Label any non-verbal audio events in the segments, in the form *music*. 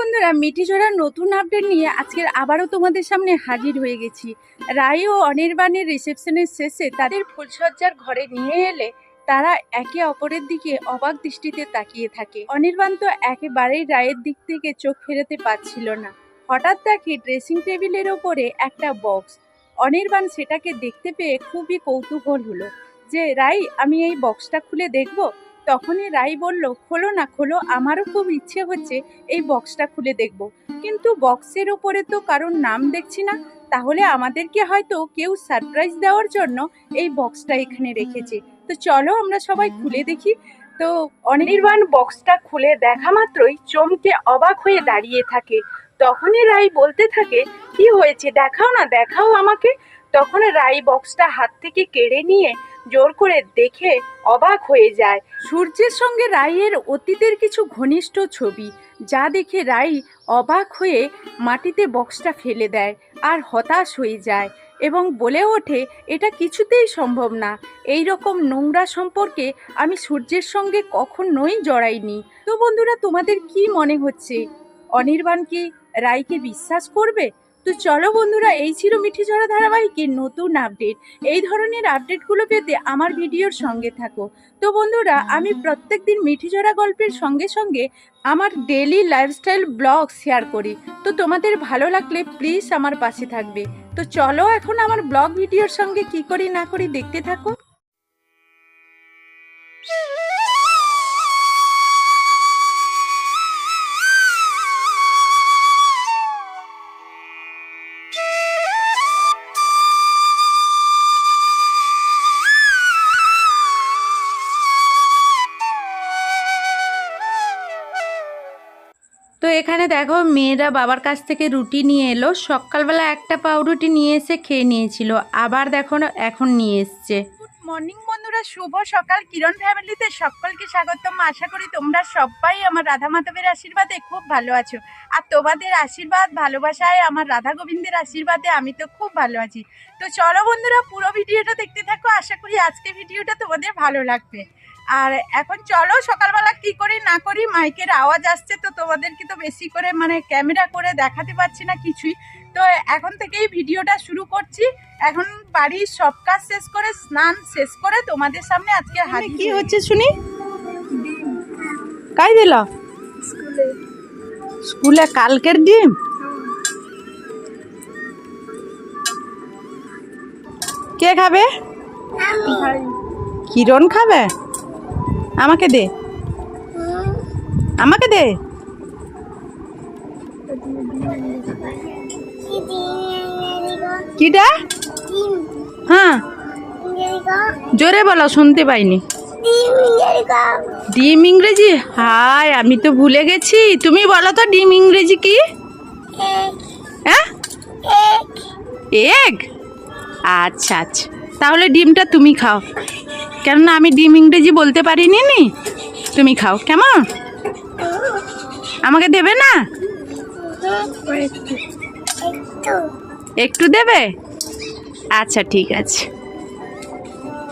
বন্ধুরা মিঠি ঝোড়ার নতুন আপডেট নিয়ে আজকের আবারও তোমাদের সামনে হাজির হয়ে গেছি। রায় ও অনির্বাণের রিসেপশনের শেষে তাদের ফুলসজ্জার ঘরে নিয়ে এলে তারা একে অপরের দিকে অবাক দৃষ্টিতে তাকিয়ে থাকে। অনির্বাণ তো একেবারেই রায়ের দিক থেকে চোখ ফেরাতে পারছিল না। হঠাৎ দেখে ড্রেসিং টেবিলের ওপরে একটা বক্স অনির্বাণ সেটাকে দেখতে পেয়ে খুবই কৌতূহল হলো যে রাই আমি এই বক্সটা খুলে দেখব? তখনই রাই বলল, খোলো না, খোলো, আমারও খুব ইচ্ছে হচ্ছে এই বক্সটা খুলে দেখব। কিন্তু বক্সের ওপরে তো কারোর নাম দেখছি না। তাহলে আমাদেরকে হয়তো কেউ সারপ্রাইজ দেওয়ার জন্য এই বক্সটা এখানে রেখেছে। তো চলো আমরা সবাই খুলে দেখি। তো অনির্বাণ বক্সটা খুলে দেখা মাত্রই চমকে অবাক হয়ে দাঁড়িয়ে থাকে। তখনই রাই বলতে থাকে, কি হয়েছে? দেখাও না, দেখাও আমাকে। তখন রাই বক্সটা হাত থেকে কেড়ে নিয়ে জোর করে দেখে অবাক হয়ে যায়। সূর্যের সঙ্গে রাইয়ের অতীতের কিছু ঘনিষ্ঠ ছবি, যা দেখে রাই অবাক হয়ে মাটিতে বক্সটা ফেলে দেয় আর হতাশ হয়ে যায় এবং বলে ওঠে, এটা কিছুতেই সম্ভব না। এই রকম নোংরা সম্পর্কে আমি সূর্যের সঙ্গে কখনোই জড়াইনি। তো বন্ধুরা, তোমাদের কি মনে হচ্ছে? অনির্বাণ কি রায়কে বিশ্বাস করবে? তো চলো বন্ধুরা, এই ছিল মিঠি ঝরা ধারাবাহিকের নতুন আপডেট এই ধরনের আপডেটগুলো পেতে আমার ভিডিওর সঙ্গে থাকো। তো বন্ধুরা, আমি প্রত্যেক দিন মিঠি ঝরা গল্পের সঙ্গে সঙ্গে আমার ডেলি লাইফস্টাইল ব্লগ শেয়ার করি। তো তোমাদের ভালো লাগলে প্লিজ আমার পাশে থাকবে। তো চলো এখন আমার ব্লগ ভিডিওর সঙ্গে কি করি না করি দেখতে থাকো। এখানে দেখো মেয়েরা বাবার কাছ থেকে রুটি নিয়ে এলো। সকালবেলা একটা পাউরুটি নিয়ে এসে খেয়ে নিয়েছিল। আবার দেখো এখন নিয়ে এসছে। মর্নিং বন্ধুরা, শুভ সকাল। কিরণ ফ্যামিলিতে সকলকে স্বাগতম। আশা করি তোমরা সবাই আমার রাধা মাধবের আশীর্বাদে খুব ভালো আছো। আর তোমাদের আশীর্বাদ, ভালোবাসায় আমার রাধা গোবিন্দের আশীর্বাদে আমি তো খুব ভালো আছি। তো চলো বন্ধুরা, পুরো ভিডিওটা দেখতে থাকো। আশা করি আজকে ভিডিওটা তোমাদের ভালো লাগবে। আর এখন চলো সকালবেলা কি করি না করি মাইকের আওয়াজ আসছে তো তোমাদেরকে তো বেশি করে মানে ক্যামেরা করে দেখাতে পারছি না কিছুই। তো এখন থেকেই ভিডিওটা শুরু করছি। এখন বাড়ির সব কাজ শেষ করে স্নান শেষ করে তোমাদের সামনে আজকে হাজির কি হচ্ছে শুনি? কাই দিল? স্কুলে। কালকের ডিম? কে খাবে? কিরণ খাবে? আমাকে দে। আমাকে দে। কিটা? হ্যাঁ। জোরে বলো শুনতে পাইনি। ডিম ইংরেজি? হাই আমি তো ভুলে গেছি। তুমি বলো তো ডিম ইংরেজি কি? হ্যাঁ? এগ? আচ্ছা আচ্ছা। তাহলে ডিমটা তুমি খাও। কেননা আমি ডিম ইংরেজি বলতে পারিনি নি তুমি খাও, কেমন? আমাকে দেবে না? একটু দেবে? আচ্ছা ঠিক আছে।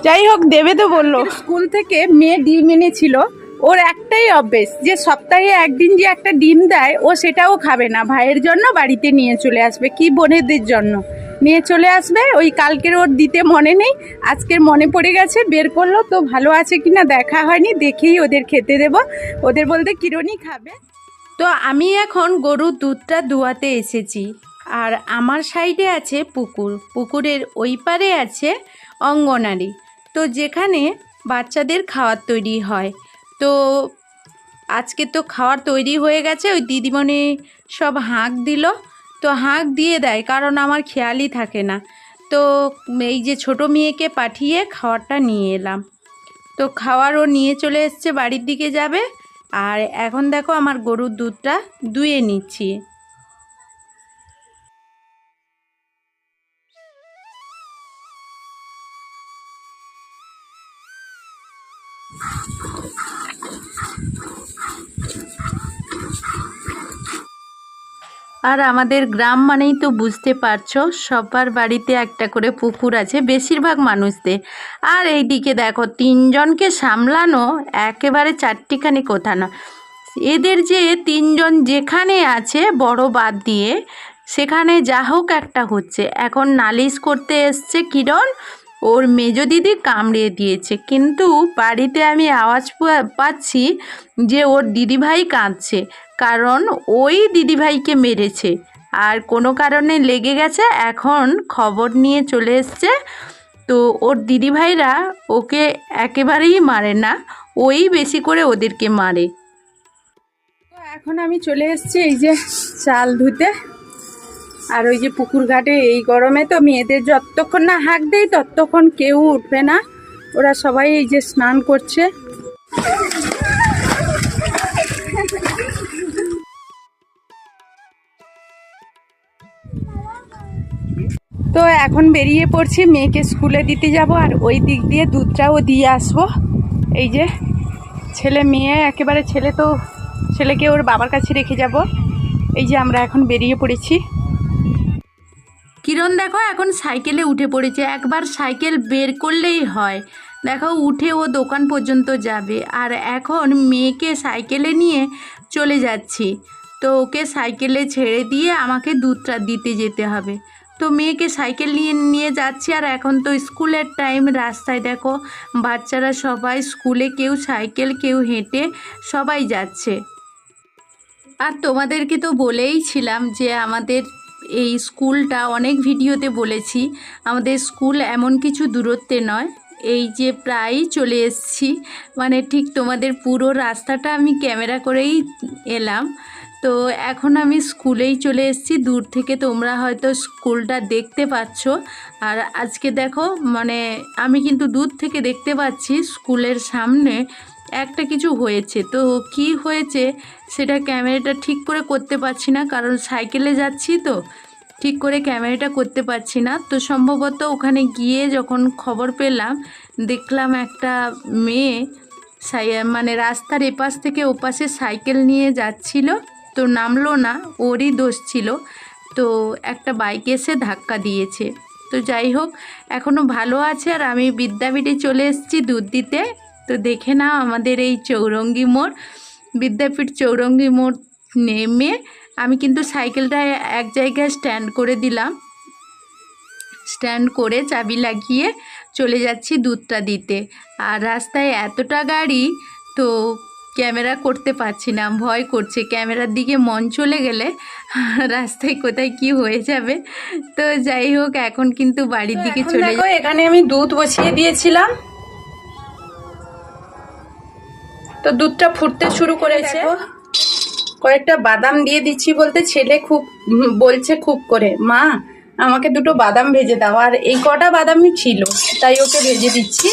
যাই হোক, দেবে তো বলল। স্কুল থেকে মেয়ে ডিম এনেছিল। ওর একটাই অভ্যেস, যে সপ্তাহে একদিন যে একটা ডিম দেয়, ও সেটাও খাবে না। ভাইয়ের জন্য বাড়িতে নিয়ে চলে আসবে, কি বোনেদের জন্য? নিয়ে চলে আসবে, ওই কালকের ওর দিতে মনে নেই, আজকের মনে পড়ে গেছে, বের করল, তো ভালো আছে কিনা দেখা হয়নি, দেখেই ওদের খেতে দেব। ওদের বলতে কিরণই খাবে। তো আমি এখন গরুর দুধটা দুয়াতে এসেছি, আর আমার সাইডে আছে পুকুর, পুকুরের ওই পারে আছে অঙ্গনারী। তো যেখানে বাচ্চাদের খাওয়ার তৈরি হয়। তো আজকে তো খাওয়ার তৈরি হয়ে গেছে, ওই দিদিমণি সব হাঁক দিল তো হাঁক দিয়ে দেয়, কারণ আমার খেয়ালই থাকে না। তো এই যে ছোট মেয়েকে পাঠিয়ে খাওয়ারটা নিয়ে এলাম। তো খাওয়ারও নিয়ে চলে এসছে, বাড়ির দিকে যাবে। আর এখন দেখো আমার গরুর দুধটা দুয়ে নিচ্ছি। আর আমাদের গ্রাম মানেই তো বুঝতে পারছ, সবার বাড়িতে একটা করে পুকুর আছে, বেশিরভাগ মানুষদের। আর এই দিকে দেখো, তিনজনকে সামলানো একেবারে চারটিখানি কোথা না এদের যে তিনজন যেখানে আছে, বড় বাদ দিয়ে, সেখানে যা হোক একটা হচ্ছে। এখন নালিশ করতে এসছে কিরণ, ওর মেজ দিদি কামড়িয়ে দিয়েছে। কিন্তু বাড়িতে আমি আওয়াজ পাচ্ছি যে ওর দিদিভাই কাঁদছে। কারণ ওই দিদিভাইকে মেরেছে। আর কোনো কারণে লেগে গেছে, এখন খবর নিয়ে চলে এসছে। তো ওর দিদিভাইরা ওকে একেবারেই মারে না, ওই বেশি করে ওদেরকে মারে। এখন আমি চলে এসেছি এই যে চাল ধুতে। আর ওই যে পুকুর ঘাটে এই গরমে তো মেয়েদের যতক্ষণ না হাঁক দেয়, ততক্ষণ কেউ উঠবে না। ওরা সবাই এই যে স্নান করছে। তো এখন বেরিয়ে পড়ছি, মেয়েকে স্কুলে দিতে যাব আর ওই দিক দিয়ে দুধটাও দিয়ে আসব। এই যে ছেলে মেয়ে, একেবারে ছেলে তো ছেলেকে ওর বাবার কাছে রেখে যাব। এই যে আমরা এখন বেরিয়ে পড়েছি। কিরণ, দেখো এখন সাইকেলে উঠে পড়েছে। একবার সাইকেল বের করলেই হয়। দেখো, উঠে ও দোকান পর্যন্ত যাবে। আর এখন মেয়েকে সাইকেলে নিয়ে চলে যাচ্ছি। তো ওকে সাইকেলে ছেড়ে দিয়ে আমাকে দুধটা দিতে যেতে হবে। তো মেয়েকে সাইকেল নিয়ে নিয়ে যাচ্ছি আর এখন তো স্কুলের টাইম রাস্তায়। দেখো, বাচ্চারা সবাই স্কুলে কেউ সাইকেল, কেউ হেঁটে সবাই যাচ্ছে। আর তোমাদেরকে তো বলেই ছিলাম যে আমাদের এই স্কুলটা, অনেক ভিডিওতে বলেছি, আমাদের স্কুল এমন কিছু দূরত্বে নয়। এই যে প্রায়ই চলে এসেছি। মানে ঠিক তোমাদের পুরো রাস্তাটা আমি ক্যামেরা করেই এলাম। তো এখন আমি স্কুলেই চলে এসেছি। দূর থেকে তোমরা হয়তো স্কুলটা দেখতে পাচ্ছ। আর আজকে দেখো মানে আমি কিন্তু দূর থেকে দেখতে পাচ্ছি স্কুলের সামনে একটা কিছু হয়েছে। তো কি হয়েছে সেটা ক্যামেরাটা ঠিক করে করতে পারছি না, কারণ সাইকেলে যাচ্ছি তো, ঠিক করে ক্যামেরাটা করতে পারছি না। তো সম্ভবত ওখানে গিয়ে যখন খবর পেলাম, দেখলাম একটা মেয়ে মানে রাস্তার এপাশ থেকে ওপাশে সাইকেল নিয়ে যাচ্ছিল। তো নামলো না, ওরই দোষ ছিল। তো একটা বাইক এসে ধাক্কা দিয়েছে। তো যাই হোক এখনও ভালো আছে আর আমি বিদ্যাপীঠে চলে এসেছি দুধ দিতে। তো দেখে নাও আমাদের এই চৌরঙ্গি মোড়। বিদ্যাপীঠ চৌরঙ্গি মোড় নেমে আমি কিন্তু সাইকেলটা এক জায়গায় স্ট্যান্ড করে দিলাম। স্ট্যান্ড করে চাবি লাগিয়ে চলে যাচ্ছি দুধটা দিতে। আর রাস্তায় এতটা গাড়ি, তো ক্যামেরা করতে পারছি না ভয় করছে। ক্যামেরার দিকে মন চলে গেলে *laughs* রাস্তায় কোথায় কি হয়ে যাবে? তো যাই হোক এখন কিন্তু বাড়ির দিকে চলে দেখো এখানে আমি দুধ বসিয়ে দিয়েছিলাম। তো দুধটা ফুটতে শুরু করেছে। কয়েকটা বাদাম দিয়ে দিচ্ছি বলতে ছেলে খুব *laughs* বলছে খুব করে মা আমাকে দুটো বাদাম ভেজে দাও। আর এই কটা বাদামই ছিল তাই ওকে ভেজে দিচ্ছি।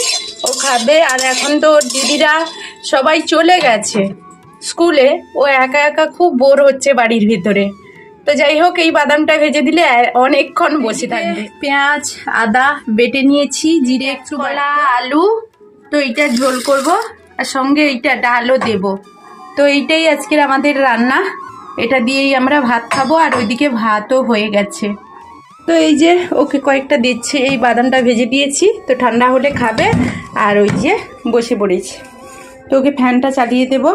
ও খাবে আর এখন তো ওর দিদিরা সবাই চলে গেছে। স্কুলে ও একা একা খুব বোর হচ্ছে বাড়ির ভিতরে। তো যাই হোক এই বাদামটা ভেজে দিলে অনেকক্ষণ বসে থাকবে। পেঁয়াজ আদা বেটে নিয়েছি জিরে একটু কলা আলু তো এইটা ঝোল করব আর সঙ্গে এইটা ডালও দেব। তো এইটাই আজকের আমাদের রান্না। এটা দিয়েই আমরা ভাত খাব আর ওইদিকে ভাতও হয়ে গেছে। তো এই যে ওকে কয়েকটা দিচ্ছে এই বাদামটা ভেজে দিয়েছি। তো ঠান্ডা হলে খাবে আর ওই যে বসে পড়েছি। তো ওকে ফ্যানটা চালিয়ে দেবো।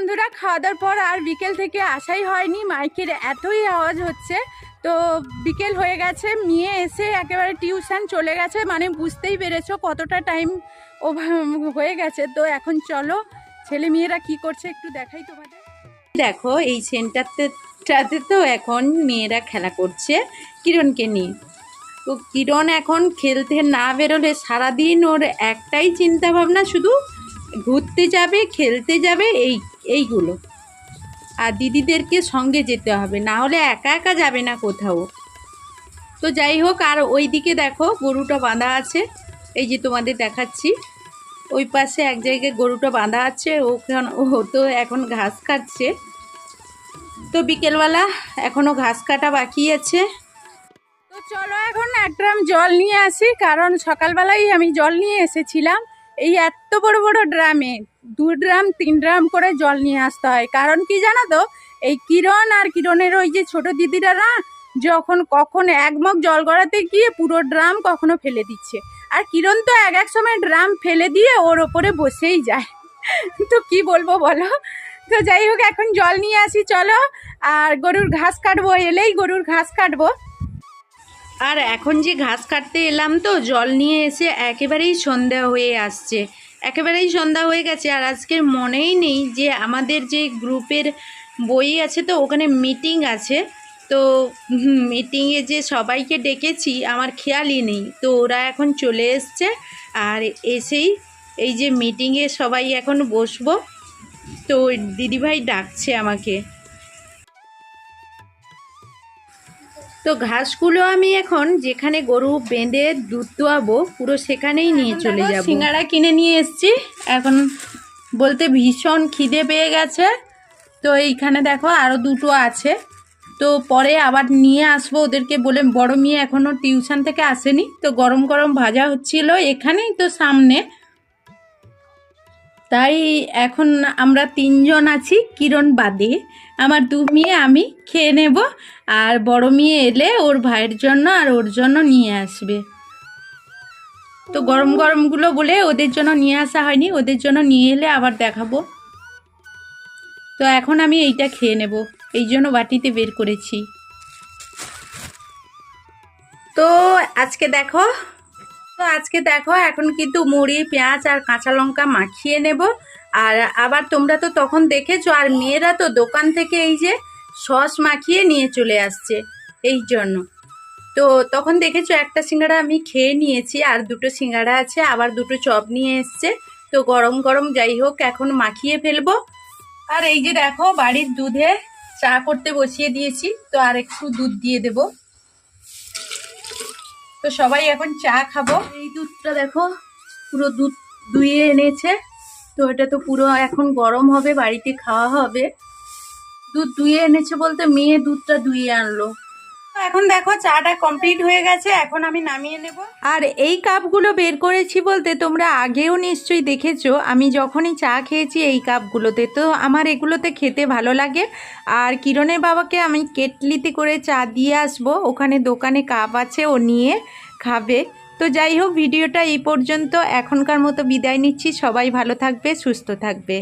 বন্ধুরা খাওয়া দাওয়ার পর আর বিকেল থেকে আসাই হয়নি। মাইকের এতই আওয়াজ হচ্ছে। তো বিকেল হয়ে গেছে, মেয়ে এসে একেবারে টিউশন চলে গেছে। মানে বুঝতেই পেরেছ কতটা টাইম হয়ে গেছে। তো এখন চলো, ছেলে মেয়েরা কি করছে একটু দেখাই তোমাদের। দেখো, এই সেন্টারটাতে তো এখন মেয়েরা খেলা করছে কিরণকে নিয়ে। তো কিরণ এখন খেলতে না বেরোলে সারাদিন ওর একটাই চিন্তা ভাবনা শুধু ঘুরতে যাবে, খেলতে যাবে, এই, এইগুলো। আর দিদিদেরকে সঙ্গে যেতে হবে, না হলে একা একা যাবে না কোথাও। তো যাই হোক, আর ওই দিকে দেখো গরুটা বাঁধা আছে। এই যে তোমাদের দেখাচ্ছি। ওই পাশে এক জায়গায় গরুটা বাঁধা আছে, ওখানে ও তো এখন ঘাস কাটছে। তো বিকেলবেলা এখনও ঘাস কাটা বাকি আছে। তো চলো এখন এক ড্রাম জল নিয়ে আসি, কারণ সকালবেলাই আমি জল নিয়ে এসেছিলাম। এই এত বড় বড় ড্রামে দু ড্রাম, তিন ড্রাম করে জল নিয়ে আসতে হয়। কারণ কি জানো তো? এই কিরণ আর কিরণের ওই যে ছোট দিদিরা না, যখন কখন এক মগ জল গড়াতে গিয়ে পুরো ড্রাম কখনো ফেলে দিচ্ছে। আর কিরণ তো এক এক সময় ড্রাম ফেলে দিয়ে ওর ওপরে বসেই যায়। তো কি বলব বলো? তো যাই হোক, এখন জল নিয়ে আসি, চলো। আর গরুর ঘাস কাটবো, এলেই গরুর ঘাস কাটবো। আর এখন যে ঘাস কাটতে এলাম তো, জল নিয়ে এসে একেবারেই সন্ধ্যা হয়ে আসছে। একেবারেই সন্ধ্যা হয়ে গেছে আর আজকের মনেই নেই যে আমাদের যে গ্রুপের বই আছে তো, ওখানে মিটিং আছে। তো মিটিংয়ে যে সবাইকে ডেকেছি, আমার খেয়ালই নেই। তো ওরা এখন চলে এসছে আর এসেই এই যে মিটিংয়ে সবাই এখন বসবো। তো দিদিভাই ডাকছে আমাকে। তো ঘাসগুলো আমি এখন যেখানে গরু বেঁধে দুধ দোয়াবো পুরো সেখানেই নিয়ে চলে যাব। সিঙ্গারা কিনে নিয়ে এসেছি। এখন বলতে ভীষণ খিদে পেয়ে গেছে। তো এইখানে দেখো আরও দুটো আছে। তো পরে আবার নিয়ে আসব ওদেরকে বলে বড় মেয়ে এখনও টিউশন থেকে আসেনি। তো গরম গরম ভাজা হচ্ছিল এখানেই তো সামনে। তাই এখন আমরা তিনজন আছি, কিরণ বাদে। আমার দু মেয়ে, আমি খেয়ে নেব। আর বড় মেয়ে এলে ওর ভাইয়ের জন্য আর ওর জন্য নিয়ে আসবে। তো গরম গরমগুলো বলে ওদের জন্য নিয়ে আসা হয়নি, ওদের জন্য নিয়ে এলে আবার দেখাবো। তো এখন আমি এইটা খেয়ে নেব, এই জন্য বাটিতে বের করেছি। তো আজকে দেখো তো আজকে দেখো, এখন কিন্তু মুড়ি, পেঁয়াজ আর কাঁচা লঙ্কা মাখিয়ে নেব। আর আবার তোমরা তো তখন দেখেছ, আর মেয়েরা তো দোকান থেকে এই যে সস মাখিয়ে নিয়ে চলে আসছে এই জন্য। তো তখন দেখেছ, একটা সিঙ্গাড়া আমি খেয়ে নিয়েছি, আর দুটো সিঙ্গাড়া আছে, আবার দুটো চপ নিয়ে এসছে। তো গরম গরম যাই হোক, এখন মাখিয়ে ফেলব। আর এই যে দেখো, বাড়ির দুধে চা করতে বসিয়ে দিয়েছি, তো আর একটু দুধ দিয়ে দেবো। তো সবাই এখন চা খাব। এই দুধটা দেখো, পুরো দুধ দুইয়ে এনেছে। তো এটা তো পুরো এখন গরম হবে, বাড়িতে খাওয়া হবে। দুধ দুইয়ে এনেছে বলতে মেয়ে দুধটা দুইয়ে আনলো। এখন দেখো চাটা কমপ্লিট হয়ে গেছে, এখন আমি নামিয়ে নেব। আর এই কাপগুলো বের করেছি বলতে তোমরা আগেও নিশ্চয়ই দেখেছ, আমি যখনই চা খেয়েছি এই কাপগুলোতে। তো আমার এগুলোতে খেতে ভালো লাগে। আর কিরণের বাবাকে আমি কেটলিতে করে চা দিয়ে আসব, ওখানে দোকানে কাপ আছে, ও নিয়ে খাবে। তো যাই হোক, ভিডিওটা এই পর্যন্ত, এখনকার মতো বিদায় নিচ্ছি, সবাই ভালো থাকবে, সুস্থ থাকবে।